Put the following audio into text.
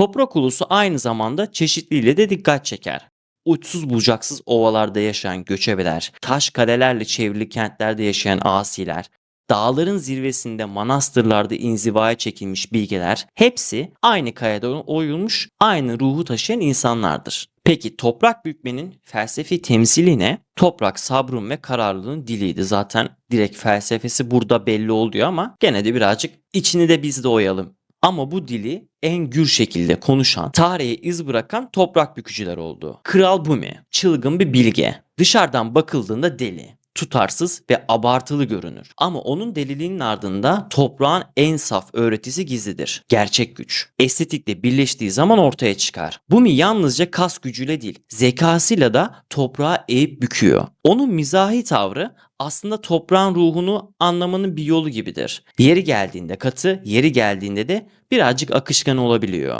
Toprak ulusu aynı zamanda çeşitliliğiyle de dikkat çeker. Uçsuz bucaksız ovalarda yaşayan göçebeler, taş kalelerle çevrili kentlerde yaşayan asiler, dağların zirvesinde manastırlarda inzivaya çekilmiş bilgeler hepsi aynı kayada oyulmuş, aynı ruhu taşıyan insanlardır. Peki toprak bükmenin felsefi temsili ne? Toprak sabrın ve kararlılığın diliydi. Zaten direkt felsefesi burada belli oluyor ama gene de birazcık içini de biz de oyalım. Ama bu dili en gür şekilde konuşan, tarihe iz bırakan toprak bükücüler oldu. Kral Bumi, çılgın bir bilge. Dışarıdan bakıldığında deli tutarsız ve abartılı görünür. Ama onun deliliğinin ardında toprağın en saf öğretisi gizlidir. Gerçek güç. Estetikle birleştiği zaman ortaya çıkar. Bumi yalnızca kas gücüyle değil, zekasıyla da toprağı eğip büküyor. Onun mizahi tavrı aslında toprağın ruhunu anlamanın bir yolu gibidir. Yeri geldiğinde katı, yeri geldiğinde de birazcık akışkan olabiliyor.